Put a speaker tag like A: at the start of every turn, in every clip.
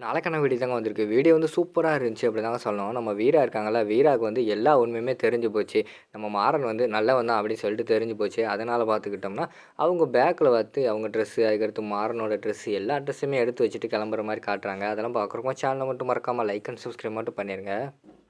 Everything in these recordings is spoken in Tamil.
A: நாளைக்கான வீடியோ தாங்க வந்திருக்கு. வீடியோ வந்து சூப்பராக இருந்துச்சு அப்படி தாங்க சொல்லணும். நம்ம வீரா இருக்காங்களா வீராவுக்கு வந்து எல்லா உண்மையுமே தெரிஞ்சு போச்சு. நம்ம மாறன் வந்து நல்லவன் தான் அப்படின்னு சொல்லிட்டு தெரிஞ்சு போச்சு. அதனால் பார்த்துக்கிட்டோம்னா அவங்க பேக்கில் பார்த்து அவங்க ட்ரெஸ்ஸு அதுக்கடுத்து மாறனோட ட்ரெஸ்ஸு எல்லா ட்ரெஸ்ஸுமே எடுத்து வச்சுட்டு கிளம்புற மாதிரி காட்டுறாங்க. அதெல்லாம் பார்க்குறப்போ சேனலை மட்டும் மறக்காமல் லைக் அண்ட் சப்ஸ்கிரைப் மட்டும் பண்ணிடுங்க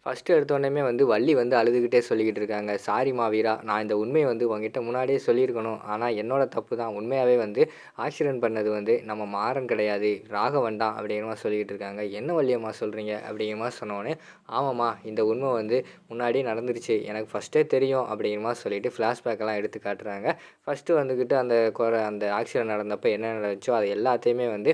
A: ஃபஸ்ட்டு எடுத்தோடனே வந்து வள்ளி வந்து அழுதுகிட்டே சொல்லிக்கிட்டு இருக்காங்க. சாரி மாவீரா நான் இந்த உண்மையை வந்து உங்ககிட்ட முன்னாடியே சொல்லியிருக்கணும். ஆனால் என்னோட தப்பு தான். உண்மையாகவே வந்து ஆக்சிடென்ட் பண்ணது வந்து நம்ம மாறன் கிடையாது. ராகவன் தான் அப்படிங்கிற சொல்லிக்கிட்டு இருக்காங்க. என்ன வள்ளியம்மா சொல்கிறீங்க அப்படிங்கிற மாதிரி சொன்னோடனே ஆமாம்மா இந்த உண்மை வந்து முன்னாடியே நடந்துருச்சு. எனக்கு ஃபஸ்ட்டே தெரியும் அப்படிங்கிற மாதிரி சொல்லிட்டு ஃப்ளாஷ்பேக்கெல்லாம் எடுத்து காட்டுறாங்க. ஃபஸ்ட்டு வந்துக்கிட்டு அந்த குறை அந்த ஆக்சிடென்ட் நடந்தப்போ என்ன நடந்துச்சோ அது எல்லாத்தையுமே வந்து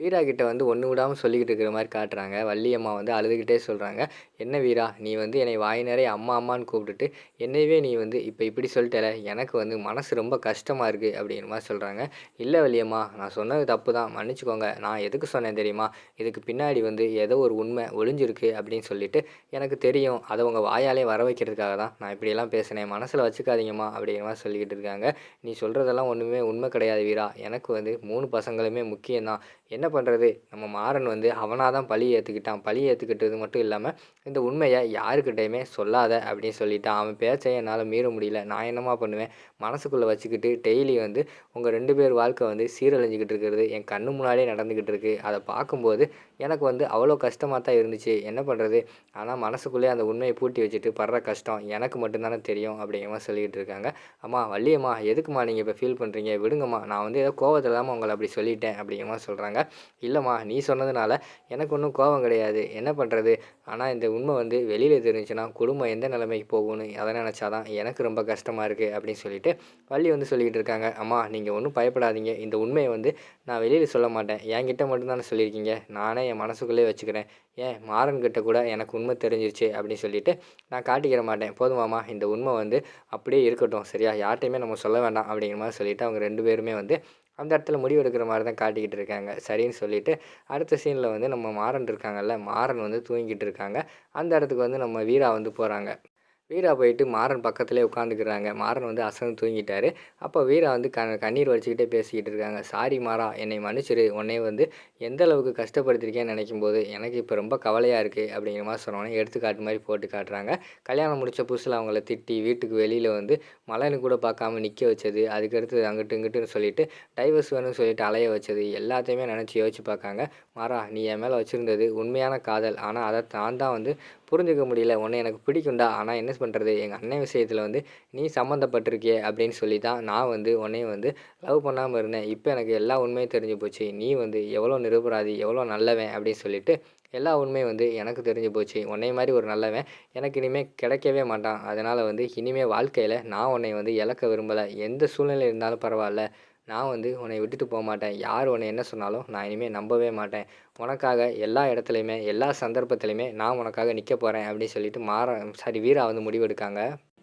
A: வீரா கிட்ட வந்து ஒன்று விடாமல் சொல்லிக்கிட்டு இருக்கிற மாதிரி காட்டுறாங்க. வள்ளியம்மா வந்து அழுதுகிட்டே சொல்கிறாங்க என்ன வீரா நீ வந்து என்னை வாய் நிறைய அம்மா அம்மான்னு கூப்பிட்டுட்டு என்னையவே நீ வந்து இப்போ இப்படி சொல்லிட்டல எனக்கு வந்து மனசு ரொம்ப கஷ்டமாக இருக்குது அப்படிங்கிற மாதிரி சொல்கிறாங்க இல்லை வள்ளியம்மா நான் சொன்னது தப்பு தான் மன்னிச்சுக்கோங்க. நான் எதுக்கு சொன்னேன் தெரியுமா? இதுக்கு பின்னாடி வந்து ஏதோ ஒரு உண்மை ஒளிஞ்சிருக்கு அப்படின்னு சொல்லிட்டு எனக்கு தெரியும். அதை உங்கள் வாயாலே வர வைக்கிறதுக்காக தான் நான் இப்படியெல்லாம் பேசினேன். மனசில் வச்சுக்காதீங்கம்மா அப்படிங்கிற மாதிரி சொல்லிக்கிட்டு இருக்காங்க. நீ சொல்கிறதெல்லாம் ஒன்றுமே உண்மை கிடையாது வீரா. எனக்கு வந்து மூணு பசங்களுமே முக்கியம்தான். என்ன பண்ணுறது நம்ம மாறன் வந்து அவனாக தான் பழி ஏற்றுக்கிட்டான் பழி ஏற்றுக்கிட்டது மட்டும் இல்லாமல் இந்த உண்மையை யாருக்கிட்டையுமே சொல்லாத அப்படின்னு சொல்லிட்டான். அவன் பேச்சை என்னால் மீற முடியல. நான் என்னம்மா பண்ணுவேன்? மனசுக்குள்ளே வச்சுக்கிட்டு டெய்லி வந்து உங்கள் ரெண்டு பேர் வாழ்க்கை வந்து சீரழிஞ்சிக்கிட்டு இருக்கிறது. என் கண்ணு முன்னாடியே நடந்துக்கிட்டு இருக்குது அதை பார்க்கும்போது எனக்கு வந்து அவ்வளோ கஷ்டமாக தான் இருந்துச்சு. என்ன பண்ணுறது ஆனால் மனசுக்குள்ளே அந்த உண்மையை பூட்டி வச்சுட்டு படுற கஷ்டம் எனக்கு மட்டும்தானே தெரியும் அப்படிங்கம்மா சொல்லிக்கிட்டு இருக்காங்க. அம்மா வள்ளியம்மா எதுக்குமா நீங்கள் இப்போ ஃபீல் பண்ணுறீங்க விடுங்கம்மா. நான் வந்து ஏதோ கோவத்தில் தான் உங்களை அப்படி சொல்லிட்டேன் அப்படிங்கம்மா சொல்கிறாங்க சொல்கிறாங்க இல்லைம்மா நீ சொன்னதுனால எனக்கு ஒன்றும் கோபம் கிடையாது. என்ன பண்ணுறது ஆனால் இந்த உண்மை வந்து வெளியில் தெரிஞ்சுன்னா குடும்பம் எந்த நிலைமைக்கு போகும்னு அதை நினச்சாதான் எனக்கு ரொம்ப கஷ்டமாக இருக்குது அப்படின்னு சொல்லிட்டு வள்ளி வந்து சொல்லிக்கிட்டு இருக்காங்க. அம்மா நீங்கள் ஒன்றும் பயப்படாதீங்க. இந்த உண்மையை வந்து நான் வெளியில் சொல்ல மாட்டேன். என்கிட்ட மட்டும்தானே சொல்லியிருக்கீங்க. நானே என் மனசுக்குள்ளே வச்சுக்கிறேன். ஏன்? மாறன் கிட்ட கூட எனக்கு உண்மை தெரிஞ்சிருச்சு அப்படின்னு சொல்லிட்டு நான் காட்டிக்கிற மாட்டேன். போதுமாம்மா இந்த உண்மை வந்து அப்படியே இருக்கட்டும். சரியா? யார்கிட்டையுமே நம்ம சொல்ல வேண்டாம் அப்படிங்கிற மாதிரி சொல்லிவிட்டு அவங்க ரெண்டு பேருமே வந்து அந்த இடத்துல முடிவு எடுக்கிற மாதிரி தான் காட்டிக்கிட்டு இருக்காங்க. சரின்னு சொல்லிவிட்டு அடுத்த சீனில் வந்து நம்ம மாறன் இருக்காங்கல்ல மாறன் வந்து தூங்கிக்கிட்டு இருக்காங்க. அந்த இடத்துக்கு வந்து நம்ம வீரா வந்து போகிறாங்க வீரா போயிட்டு மாறன் பக்கத்துலேயே உட்காந்துக்கிறாங்க மாறன் வந்து அசந்து தூங்கிட்டாரு. அப்போ வீரா வந்து க கண்ணீர் வச்சுக்கிட்டே பேசிக்கிட்டு இருக்காங்க. சாரி மாறா என்னை மன்னிச்சிரு. உன்னை வந்து எந்த அளவுக்கு கஷ்டப்படுத்திருக்கேன்னு நினைக்கும் போது எனக்கு இப்போ ரொம்ப கவலையாக இருக்குது அப்படிங்கிற மாதிரி சொன்னோன்னே எடுத்துக்காட்டு மாதிரி போட்டு காட்டுறாங்க. கல்யாணம் முடித்த புதுசில் அவங்கள திட்டி வீட்டுக்கு வெளியில் வந்து மலைன்னு கூட பார்க்காம நிற்க வச்சது. அதுக்கடுத்து அங்கிட்டு இங்கிட்டுன்னு சொல்லிட்டு டைவர்ஸ் வேணும்னு சொல்லிட்டு அலைய வச்சது. எல்லாத்தையுமே நினச்சி யோசிச்சு பார்க்காங்க. மாறா நீ என் மேலே வச்சுருந்தது உண்மையான காதல். ஆனால் அதை நான் தான் வந்து புரிஞ்சுக்க முடியல. உன்னை எனக்கு பிடிக்கும்டா. ஆனால் என்ன பண்ணுறது எங்கள் அண்ணன் விஷயத்தில் வந்து நீ சம்மந்தப்பட்டிருக்கியே அப்படின்னு சொல்லி தான் நான் வந்து உன்னையும் வந்து லவ் பண்ணாமல் இருந்தேன். இப்போ எனக்கு எல்லா உண்மையும் தெரிஞ்சு போச்சு. நீ வந்து எவ்வளோ நிரபராதி எவ்வளோ நல்லவன் அப்படின்னு சொல்லிட்டு எல்லா உண்மையும் வந்து எனக்கு தெரிஞ்சு போச்சு. உன்னை மாதிரி ஒரு நல்லவன் எனக்கு இனிமேல் கிடைக்கவே மாட்டான். அதனால் வந்து இனிமேல் வாழ்க்கையில் நான் உன்னை வந்து இழக்க விரும்பலை. எந்த சூழ்நிலை இருந்தாலும் பரவாயில்ல. நான் வந்து உன்னை விட்டுட்டு போக மாட்டேன். யார் உன்னை என்ன சொன்னாலும் நான் இனிமேல் நம்பவே மாட்டேன். உனக்காக எல்லா இடத்துலையுமே எல்லா சந்தர்ப்பத்துலையுமே நான் உனக்காக நிற்க போகிறேன் அப்படின்னு சொல்லிட்டு மாற சாரி வீரா வந்து முடிவெடுக்காங்க.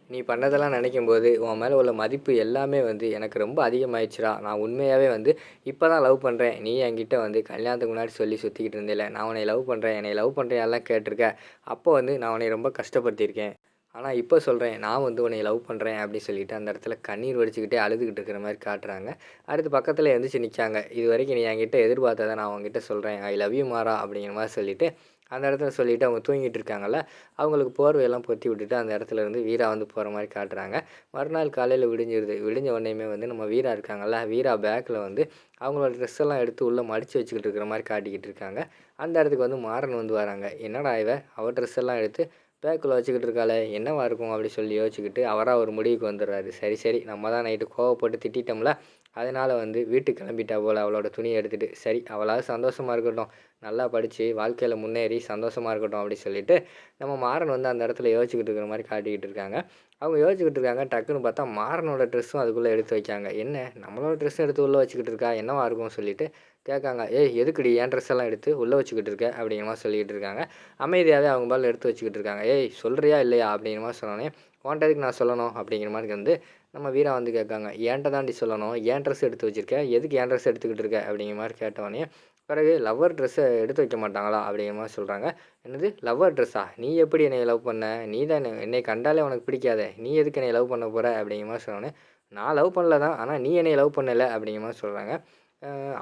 A: நீ பண்ணதெல்லாம் நினைக்கும் போது உன் மேலே உள்ள மதிப்பு எல்லாமே வந்து எனக்கு ரொம்ப அதிகமாகிடுச்சுடா நான் உண்மையாகவே வந்து இப்போ தான் லவ் பண்ணுறேன் நீ என்கிட்ட வந்து கல்யாணத்துக்கு முன்னாடி சொல்லி சுற்றிக்கிட்டு இருந்தில்ல. நான் உன்னை லவ் பண்ணுறேன் என்னை லவ் பண்ணுறேன் எல்லாம் கேட்டிருக்க. அப்போ வந்து நான் உன்னை ரொம்ப கஷ்டப்படுத்தியிருக்கேன். ஆனால் இப்போ சொல்கிறேன் நான் வந்து உன்னை லவ் பண்ணுறேன் அப்படின்னு சொல்லிட்டு அந்த இடத்துல கண்ணீர் வடிச்சுக்கிட்டே அழுதுகிட்டு இருக்கிற மாதிரி காட்டுறாங்க. அடுத்து பக்கத்தில் எழுந்திரிச்சு நிற்காங்க இது வரைக்கும் நீ என்கிட்ட எதிர்பார்த்ததை நான் அவங்ககிட்ட சொல்கிறேன் ஐ லவ் யூ மாறா அப்படிங்கிற மாதிரி சொல்லிவிட்டு அந்த இடத்துல சொல்லிவிட்டு அவங்க தூங்கிட்டு இருக்காங்கல்ல அவங்களுக்கு போர்வையெல்லாம் பொத்தி விட்டுட்டு அந்த இடத்துல இருந்து வீரா வந்து போகிற மாதிரி காட்டுறாங்க. மறுநாள் காலையில் விடிஞ்சிருது. விடிஞ்ச உடனேயுமே வந்து நம்ம வீரா இருக்காங்கல்ல வீரா பேக்கில் வந்து அவங்களோட ட்ரெஸ் எல்லாம் எடுத்து உள்ளே மடித்து வச்சுக்கிட்டு இருக்கிற மாதிரி காட்டிக்கிட்டு இருக்காங்க. அந்த இடத்துக்கு வந்து மாறன் வந்து வராங்க. என்னடா இவ? அவள் ட்ரெஸ் எல்லாம் எடுத்து பேக்கில் வச்சுக்கிட்டு இருக்காளே என்னவா இருக்கும் அப்படி சொல்லி யோசிச்சுக்கிட்டு அவராக ஒரு முடிவுக்கு வந்துடுறாரு. சரி சரி நம்ம தான் நைட்டு கோவப்பட்டு திட்டிட்டோம்ல அதனால் வந்து வீட்டுக்கு கிளம்பிட்டா போல் அவளோட துணியை எடுத்துகிட்டு சரி அவளாவது சந்தோஷமாக இருக்கட்டும். நல்லா படித்து வாழ்க்கையில் முன்னேறி சந்தோஷமாக இருக்கட்டும் அப்படி சொல்லிட்டு நம்ம மாறன் வந்து அந்த இடத்துல யோசிச்சுக்கிட்டு இருக்கிற மாதிரி காட்டிக்கிட்டு இருக்காங்க. அவங்க யோசிச்சுக்கிட்டு இருக்காங்க டக்குன்னு பார்த்தா மாறனோட ட்ரெஸ்ஸும் அதுக்குள்ளே எடுத்து வைக்காங்க என்ன நம்மளோட ட்ரெஸ்ஸும் எடுத்து உள்ளே வச்சுக்கிட்டு இருக்கா? என்னவா இருக்கும்னு சொல்லிட்டு கேட்காங்க ஏய் எதுக்குடி என் ட்ரெஸ் எல்லாம் எடுத்து உள்ளே வச்சுக்கிட்டு இருக்க? அப்படிங்கிற மாதிரி சொல்லிக்கிட்டு இருக்காங்க. அமைதியாகவே அவங்க பால் எடுத்து வச்சுக்கிட்டு இருக்காங்க. ஏய் சொல்கிறியா இல்லையா? அப்படிங்கிற மாதிரி சொன்னோன்னே உன்ட்டதுக்கு நான் சொல்லணும்? அப்படிங்கிற மாதிரி வந்து நம்ம வீரா வந்து கேட்காங்க ஏன்ட்ட தாண்டி சொல்லணும்? ஏன் ட்ரெஸ் எடுத்து வச்சுருக்கேன் எதுக்கு ஏன் ட்ரெஸ் எடுத்துக்கிட்டு இருக்க? அப்படிங்கிற மாதிரி கேட்டவொடனே பிறகு லவ்வர் ட்ரெஸ்ஸை எடுத்து வைக்க மாட்டாங்களா? அப்படிங்கிற மாதிரி சொல்கிறாங்க என்னது? லவ்வர் ட்ரெஸ்ஸா நீ எப்படி என்னை லவ் பண்ண? நீ தான் என்னை கண்டாலே உனக்கு பிடிக்காத? நீ எதுக்கு என்னை லவ் பண்ண போகிற அப்படிங்கிற மாதிரி சொன்னோன்னே நான் லவ் பண்ணல தான். ஆனால் நீ என்னை லவ் பண்ணலை? அப்படிங்கிற மாதிரி சொல்கிறாங்க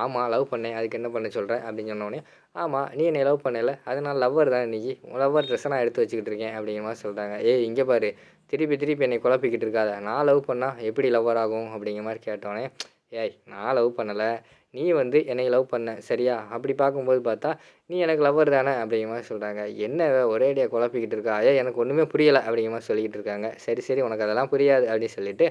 A: ஆமாம் லவ் பண்ணேன் அதுக்கு என்ன பண்ண சொல்கிறேன் அப்படின்னு சொன்னோடனே ஆமாம் நீ என்னை லவ் பண்ணலை. அதனால் லவ்வர் தான் இன்றைக்கி லவ்வர் ட்ரெஸ்ஸை நான் எடுத்து வச்சுக்கிட்டு இருக்கேன் அப்படிங்கிற மாதிரி சொல்கிறாங்க ஏய் இங்கே பாரு. திருப்பி திருப்பி என்னை குழப்பிக்கிட்டு இருக்காத. நான் லவ் பண்ணால் எப்படி லவ்வர் ஆகும்? அப்படிங்கிற மாதிரி கேட்டோடனே ஏய் நான் லவ் பண்ணலை. நீ வந்து என்னை லவ் பண்ண. சரியா? அப்படி பார்க்கும்போது பார்த்தா நீ எனக்கு லவ்வர் தானே அப்படிங்கிற மாதிரி சொல்கிறாங்க என்ன ஒரே ஒரேடியாக குழப்பிக்கிட்டு இருக்கா? ஏ எனக்கு ஒன்றுமே புரியலை அப்படிங்கிற மாதிரி சொல்லிக்கிட்டு இருக்காங்க. சரி சரி உனக்கு அதெல்லாம் புரியாது அப்படின்னு சொல்லிட்டு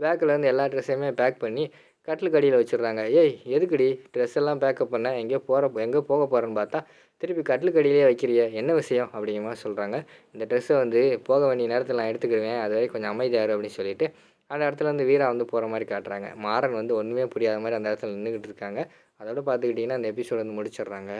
A: பேக்கில் இருந்து எல்லா ட்ரெஸ்ஸையுமே பேக் பண்ணி கட்டிலுக்கு அடியில் வச்சிடுறாங்க. ஏய் எதுக்குடி ட்ரெஸ் எல்லாம் பேக்கப் பண்ண? எங்கேயோ போகிற எங்கே போக போகிறேன்னு பார்த்தா திருப்பி கட்டிலுக்கு அடியிலே வைக்கிறிய என்ன விஷயம்? அப்படிங்கிற மாதிரி சொல்கிறாங்க இந்த ட்ரெஸ்ஸை வந்து போக வேண்டிய நேரத்தில் நான் எடுத்துக்கிடுவேன் அது வரை கொஞ்சம் அமைதியாரு அப்படின்னு சொல்லிட்டு அந்த இடத்துல வந்து வீரா வந்து போகிற மாதிரி காட்டுறாங்க. மாறன் வந்து ஒன்றுமே புரியாத மாதிரி அந்த இடத்துல நின்றுக்கிட்டு இருக்காங்க. அதோட பார்த்துக்கிட்டிங்கன்னா அந்த எபிசோட் வந்து முடிச்சிடுறாங்க.